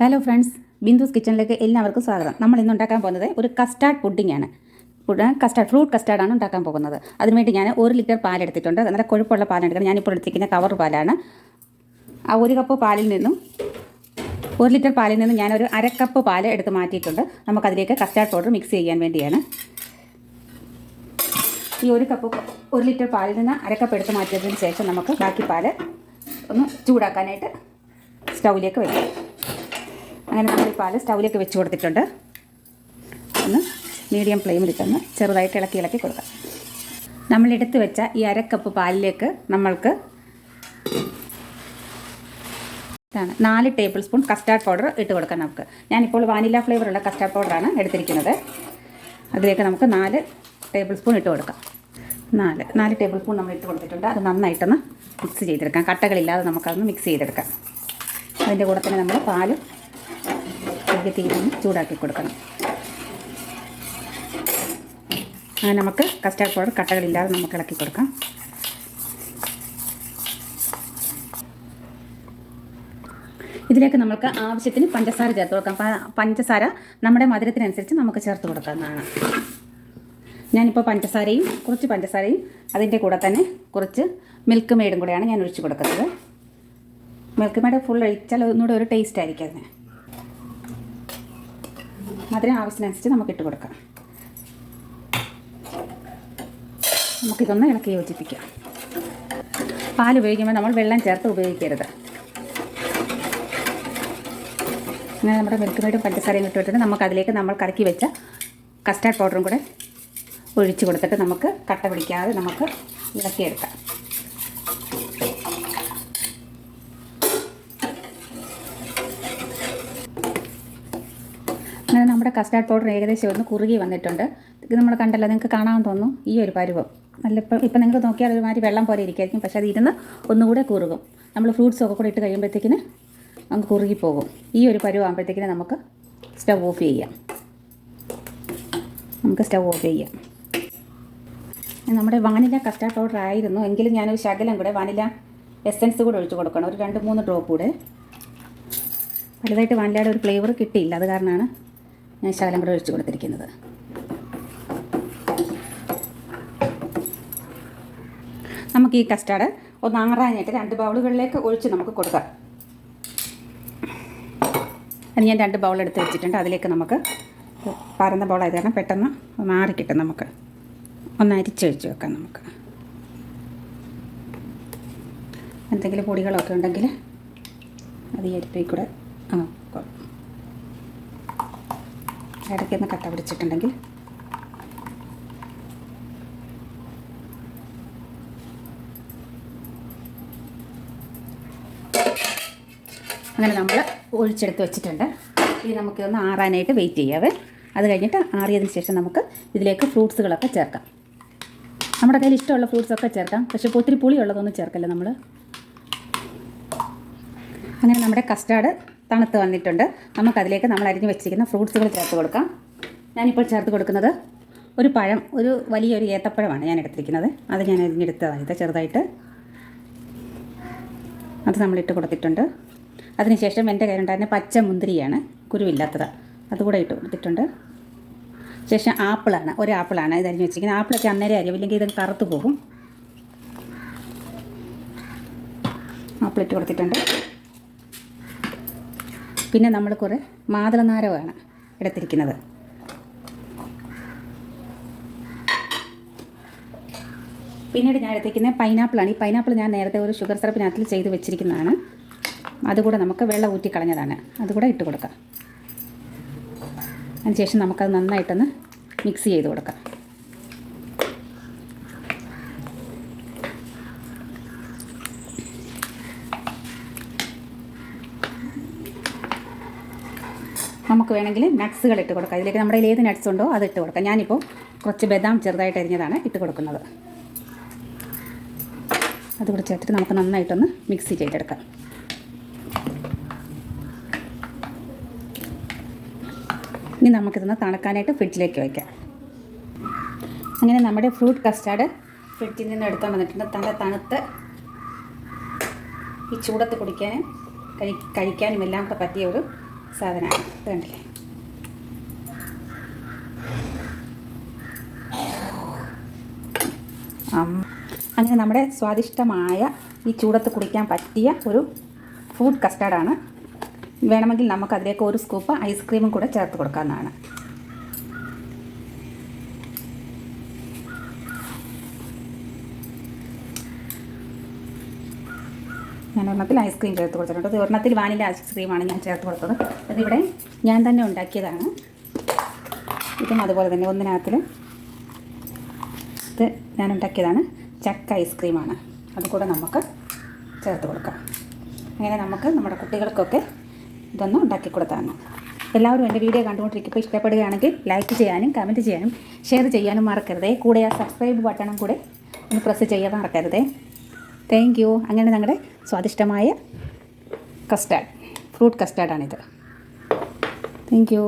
Hello friends ബിന്ദുസ് കിച്ചണിലേക്ക് എല്ലാവർക്കും സ്വാഗതം. നമ്മൾ ഇന്ന് ഉണ്ടാക്കാൻ പോകുന്നത് ഒരു കസ്റ്റാർഡ് പുഡിംഗ് ആണ്. കസ്റ്റാർഡ് ഫ്രൂട്ട് കസ്റ്റാർഡാണ് ഉണ്ടാക്കാൻ പോകുന്നത്. അതിനുവേണ്ടി ഞാൻ ഒരു ലിറ്റർ പാൽ എടുത്തിട്ടുണ്ട്. നല്ല കൊഴുപ്പുള്ള പാലെടുക്കണം ഞാനിപ്പോൾ എടുത്തിരിക്കുന്ന കവർ പാലാണ്. ആ ഒരു കപ്പ് പാലിൽ നിന്നും ഒരു ലിറ്റർ പാലിൽ നിന്നും ഞാനൊരു അര കപ്പ് പാൽ എടുത്ത് മാറ്റിയിട്ടുണ്ട്. നമുക്കതിലേക്ക് കസ്റ്റാർഡ് പൗഡർ മിക്സ് ചെയ്യാൻ വേണ്ടിയാണ്. ഈ ഒരു കപ്പ് ഒരു ലിറ്റർ പാലിൽ നിന്ന് അരക്കപ്പ് കപ്പ് എടുത്ത് മാറ്റിയതിന് ശേഷം നമുക്ക് ബാക്കി പാൽ ഒന്ന് ചൂടാക്കാനായിട്ട് സ്റ്റൗവിലേക്ക് വയ്ക്കാം അങ്ങനെ നമ്മൾ പാൽ സ്റ്റൗവിലേക്ക് വെച്ച് കൊടുത്തിട്ടുണ്ട്. ഒന്ന് മീഡിയം ഫ്ലെയിമിലിട്ടൊന്ന് ചെറുതായിട്ട് ഇളക്കി ഇളക്കി കൊടുക്കാം. നമ്മൾ എടുത്ത് വെച്ച ഈ അരക്കപ്പ് കപ്പ് പാലിലേക്ക് നമ്മൾക്ക് ഇതാണ് നാല് ടേബിൾ സ്പൂൺ കസ്റ്റാർഡ് പൗഡർ ഇട്ട് കൊടുക്കാം നമുക്ക്. ഞാനിപ്പോൾ വാനില ഫ്ലേവറുള്ള കസ്റ്റാർഡ് പൗഡറാണ് എടുത്തിരിക്കുന്നത്. അതിലേക്ക് നമുക്ക് നാല് ടേബിൾ സ്പൂൺ ഇട്ട് കൊടുക്കാം. നാല് നാല് ടേബിൾ സ്പൂൺ നമ്മൾ ഇട്ട് കൊടുത്തിട്ടുണ്ട്. അത് നന്നായിട്ടൊന്ന് മിക്സ് ചെയ്തെടുക്കാം. കട്ടകളില്ലാതെ നമുക്കതൊന്ന് മിക്സ് ചെയ്തെടുക്കാം. അതിന്റെ കൂടെ തന്നെ നമ്മൾ പാൽ ചെറിയ തീരൊന്ന് ചൂടാക്കി കൊടുക്കണം. അങ്ങനെ നമുക്ക് കസ്റ്റാർഡ് പൗഡർ കട്ടകളില്ലാതെ നമുക്ക് ഇളക്കി കൊടുക്കാം. ഇതിലേക്ക് നമുക്ക് ആവശ്യത്തിന് പഞ്ചസാര ചേർത്ത് കൊടുക്കാം. പഞ്ചസാര നമ്മുടെ മധുരത്തിനനുസരിച്ച് നമുക്ക് ചേർത്ത് കൊടുക്കാവുന്നതാണ്. ഞാനിപ്പോൾ പഞ്ചസാരയും കുറച്ച് പഞ്ചസാരയും അതിന്റെ കൂടെ തന്നെ കുറച്ച് മിൽക്ക് മെയ്ഡും കൂടെയാണ് ഞാൻ ഒഴിച്ച് കൊടുക്കുന്നത്. മിൽക്ക് മെയ്ഡ് ഫുൾ ഒഴിച്ചാൽ ഒന്നുകൂടെ ഒരു ടേസ്റ്റ് ആയിരിക്കും അതിന്. മധുരം ആവശ്യത്തിനനുസരിച്ച് നമുക്ക് ഇട്ട് കൊടുക്കാം. നമുക്കിതൊന്ന് ഇളക്കി യോജിപ്പിക്കാം. പാൽ ഉപയോഗിക്കുമ്പോൾ നമ്മൾ വെള്ളം ചേർത്ത് ഉപയോഗിക്കരുത്. അങ്ങനെ നമ്മുടെ മിൽക്ക് മെയ്ഡും പഞ്ചസാരയും നമുക്ക് അതിലേക്ക് നമ്മൾ കറക്കി വെച്ച കസ്റ്റാർഡ് പൗഡറും കൂടെ ഒഴിച്ച് കൊടുത്തിട്ട് നമുക്ക് കട്ട പിടിക്കാതെ നമുക്ക് ഇളക്കിയെടുക്കാം. അങ്ങനെ നമ്മുടെ കസ്റ്റാർഡ് പൗഡർ ഏകദേശം ഒന്ന് കുറുകി വന്നിട്ടുണ്ട്. ഇത് നമ്മൾ കണ്ടല്ലോ നിങ്ങൾക്ക് കാണാൻ തോന്നുന്നു ഈ ഒരു പരുവം. നല്ല ഇപ്പം ഇപ്പം നിങ്ങൾ നോക്കിയാൽ ഒരുമാതിരി വെള്ളം പോലെ ഇരിക്കുമായിരിക്കും പക്ഷേ അത് ഇരുന്ന് ഒന്നുകൂടെ കുറുകും. നമ്മൾ ഫ്രൂട്ട്സ് ഒക്കെ കൂടെ ഇട്ട് കഴിയുമ്പോഴത്തേക്കിന് അങ്ങ് കുറുകിപ്പോകും ഈ ഒരു പരുവാകുമ്പോഴത്തേക്കിന് നമുക്ക് സ്റ്റവ് ഓഫ് ചെയ്യാം. നമുക്ക് സ്റ്റവ് ഓഫ് ചെയ്യാം. നമ്മുടെ വാനില കസ്റ്റാർഡ് പൗഡർ ആയിരുന്നു എങ്കിലും ഞാനൊരു ശകലം കൂടെ വാനില എസൻസ് കൂടെ ഒഴിച്ചു കൊടുക്കണം. ഒരു രണ്ട് മൂന്ന് ഡ്രോപ്പ് കൂടെ. വലുതായിട്ട് വാനിലയുടെ ഒരു ഫ്ലേവർ കിട്ടിയില്ല അത് കാരണമാണ് ഞാൻ ശകലം കൂടെ ഒഴിച്ചു കൊടുത്തിരിക്കുന്നത്. നമുക്ക് ഈ കസ്റ്റാർഡ് ഒന്ന് ആറാനായിട്ട് രണ്ട് ബൗളുകളിലേക്ക് ഒഴിച്ച് നമുക്ക് കൊടുക്കാം. അത് ഞാൻ രണ്ട് ബൗൾ എടുത്ത് വെച്ചിട്ടുണ്ട്. അതിലേക്ക് നമുക്ക് പരന്ന ബൗളായത് കാരണം പെട്ടെന്ന് ഒന്ന് നമുക്ക്. ഒന്ന് അരിച്ചൊഴിച്ച് വെക്കാം നമുക്ക്. എന്തെങ്കിലും പൊടികളൊക്കെ ഉണ്ടെങ്കിൽ അത് ഈ അരിപ്പയിൽ കൂടെ ആ ഇടയ്ക്കൊന്ന് കട്ട പിടിച്ചിട്ടുണ്ടെങ്കിൽ. അങ്ങനെ നമ്മൾ ഒഴിച്ചെടുത്ത് വെച്ചിട്ടുണ്ട്. ഇനി ഒന്ന് ആറാനായിട്ട് വെയിറ്റ് ചെയ്യാവേ. അത് കഴിഞ്ഞിട്ട് ആറിയതിന് ശേഷം നമുക്ക് ഇതിലേക്ക് ഫ്രൂട്ട്സുകളൊക്കെ ചേർക്കാം. നമ്മുടെ കയ്യിൽ ഇഷ്ടമുള്ള ഫ്രൂട്ട്സൊക്കെ ചേർക്കാം. പക്ഷേ ഒത്തിരി പുളിയുള്ളതൊന്നും ചേർക്കല്ലേ നമ്മൾ അങ്ങനെ നമ്മുടെ കസ്റ്റാർഡ് തണുത്ത് വന്നിട്ടുണ്ട്. നമുക്കതിലേക്ക് നമ്മൾ അരിഞ്ഞ് വെച്ചിരിക്കുന്ന ഫ്രൂട്ട്സുകൾ ചേർത്ത് കൊടുക്കാം. ഞാനിപ്പോൾ ചേർത്ത് കൊടുക്കുന്നത് ഒരു പഴം ഒരു വലിയൊരു ഏത്തപ്പഴമാണ് ഞാൻ എടുത്തിരിക്കുന്നത്. അത് ഞാൻ അരിഞ്ഞെടുത്തതാണ് ഇത് ചെറുതായിട്ട്. അത് നമ്മളിട്ട് കൊടുത്തിട്ടുണ്ട്. അതിനുശേഷം എന്റെ കയ്യിലുണ്ടായിരുന്ന പച്ച മുന്തിരിയാണ് കുരുവില്ലാത്തത്. അതുകൂടെ ഇട്ട് കൊടുത്തിട്ടുണ്ട്. ശേഷം ആപ്പിളാണ് ഒരു ആപ്പിളാണ് ഇത് അരിഞ്ഞ് വെച്ചിരിക്കുന്നത്. ആപ്പിളൊക്കെ അന്നേരം അരിയും ഇല്ലെങ്കിൽ ഇത് കറുത്ത് പോകും. ആപ്പിൾ ഇട്ട് കൊടുത്തിട്ടുണ്ട്. പിന്നെ നമ്മൾ കുറേ മാതളനാരമാണ് എടുത്തിരിക്കുന്നത്. പിന്നീട് ഞാൻ എടുത്തിരിക്കുന്നത് പൈനാപ്പിളാണ്. ഈ പൈനാപ്പിൾ ഞാൻ നേരത്തെ ഒരു ഷുഗർ സിറപ്പിനകത്തിൽ ചെയ്ത് വെച്ചിരിക്കുന്നതാണ്. അതുകൂടെ നമുക്ക് വെള്ളം ഊറ്റി കളഞ്ഞതാണ്. അതുകൂടെ ഇട്ട് കൊടുക്കാം. അതിനുശേഷം നമുക്കത് നന്നായിട്ടൊന്ന് മിക്സ് ചെയ്ത് കൊടുക്കാം. നമുക്ക് വേണമെങ്കിൽ നട്ട്സുകൾ ഇട്ട് കൊടുക്കാം. ഇതിലേക്ക് നമ്മുടെ ഏത് നട്ട്സ് ഉണ്ടോ അത് ഇട്ട് കൊടുക്കാം. ഞാനിപ്പോൾ കുറച്ച് ബദാം ചെറുതായിട്ട് അരിഞ്ഞതാണ് ഇട്ട് കൊടുക്കുന്നത്. അതുകൂടെ ചേർത്തിട്ട് നമുക്ക് നന്നായിട്ടൊന്ന് മിക്സ് ചെയ്തെടുക്കാം. ഇനി നമുക്കിതൊന്ന് തണുക്കാനായിട്ട് ഫ്രിഡ്ജിലേക്ക് വയ്ക്കാം അങ്ങനെ നമ്മുടെ ഫ്രൂട്ട് കസ്റ്റാർഡ് ഫ്രിഡ്ജിൽ നിന്ന് എടുക്കാൻ വന്നിട്ടുണ്ട്. തല തണുത്ത് ഈ ചൂടത്ത് കുടിക്കാനും കഴി കഴിക്കാനും എല്ലാം ഒക്കെ പറ്റിയ ഒരു സാധനമാണ്. ഇത് അങ്ങനെ നമ്മുടെ സ്വാദിഷ്ടമായ ഈ ചൂടത്ത് കുടിക്കാൻ പറ്റിയ ഒരു ഫ്രൂട്ട് കസ്റ്റാർഡാണ് വേണമെങ്കിൽ നമുക്കതിലേക്ക് ഒരു സ്കൂപ്പ് ഐസ്ക്രീമും കൂടെ ചേർത്ത് കൊടുക്കാവുന്നതാണ്. ഞാൻ ഒരെണ്ണത്തിൽ ഐസ്ക്രീം ചേർത്ത് കൊടുത്തിട്ടുണ്ട്. ഇത് ഒരെണ്ണത്തിൽ വാനില ഐസ്ക്രീമാണ് ഞാൻ ചേർത്ത് കൊടുത്തത്. അതിവിടെ ഞാൻ തന്നെ ഉണ്ടാക്കിയതാണ്. ഇതും അതുപോലെ തന്നെ ഒന്നിനകത്തിൽ ഇത് ഞാൻ ഉണ്ടാക്കിയതാണ്. ചക്ക ഐസ്ക്രീമാണ് അതുകൂടെ നമുക്ക് ചേർത്ത് കൊടുക്കാം. അങ്ങനെ നമുക്ക് നമ്മുടെ കുട്ടികൾക്കൊക്കെ ഇതൊന്ന് ഉണ്ടാക്കി കൊടുത്താണ്. എല്ലാവരും എന്റെ വീഡിയോ കണ്ടുകൊണ്ടിരിക്കുമ്പോൾ ഇഷ്ടപ്പെടുകയാണെങ്കിൽ ലൈക്ക് ചെയ്യാനും കമന്റ് ചെയ്യാനും ഷെയർ ചെയ്യാനും മറക്കരുതേ. കൂടെ ആ സബ്സ്ക്രൈബ് ബട്ടണും കൂടെ ഒന്ന് പ്രസ് ചെയ്യാൻ മറക്കരുതേ. താങ്ക് യു അങ്ങനെ ഞങ്ങളുടെ സ്വാദിഷ്ടമായ കസ്റ്റാർഡ് ഫ്രൂട്ട് കസ്റ്റാർഡാണിത് താങ്ക് യു